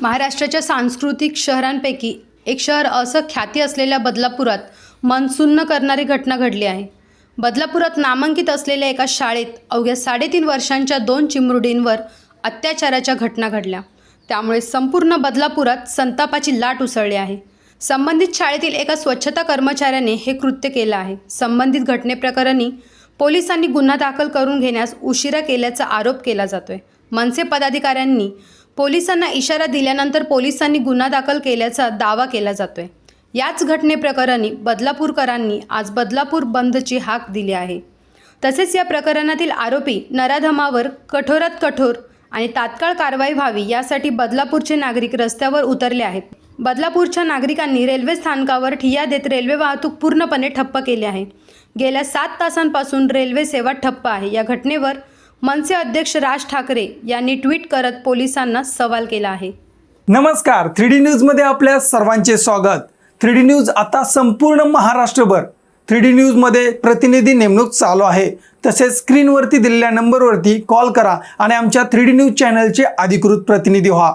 महाराष्ट्राच्या सांस्कृतिक शहरांपैकी एक शहर असं ख्याती असलेल्या बदलापुरात मनसून करणारी घटना घडली आहे. बदलापुरात नामांकित असलेल्या एका शाळेत अवघ्या साडेतीन वर्षांच्या दोन चिमुरडींवर अत्याचाराच्या घटना घडल्या. त्यामुळे संपूर्ण बदलापुरात संतापाची लाट उसळली आहे. संबंधित शाळेतील एका स्वच्छता कर्मचाऱ्याने हे कृत्य केलं आहे. संबंधित घटनेप्रकरणी पोलिसांनी गुन्हा दाखल करून घेण्यास उशिरा केल्याचा आरोप केला जातोय. मनसे पदाधिकाऱ्यांनी पोलिसांना इशारा दिल्यानंतर पोलिसांनी गुन्हा दाखल केल्याचा दावा केला जातोय. याच घटनेप्रकरणी बदलापूरकरांनी आज बदलापूर बंदची हाक दिली आहे. तसेच या प्रकरणातील आरोपी नराधमावर कठोरात कठोर आणि तात्काळ कारवाई व्हावी यासाठी बदलापूरचे नागरिक रस्त्यावर उतरले आहेत. बदलापूरच्या नागरिकांनी रेल्वे स्थानकावर ठिय्या देत रेल्वे वाहतूक पूर्णपणे ठप्प केली आहे. गेल्या सात तासांपासून रेल्वे सेवा ठप्प आहे. या घटनेवर मनसे अध्यक्ष राज ठाकरे यांनी ट्विट करत पोलिसांना सवाल केला आहे. नमस्कार थ्री डी न्यूजमध्ये आपल्या सर्वांचे स्वागत. थ्री डी न्यूज आता संपूर्ण महाराष्ट्रभर. थ्री डी न्यूजमध्ये प्रतिनिधी नेमणूक चालू आहे. तसेच स्क्रीनवरती दिलेल्या नंबरवरती कॉल करा आणि आमच्या थ्री डी न्यूज चॅनलचे अधिकृत प्रतिनिधी व्हा.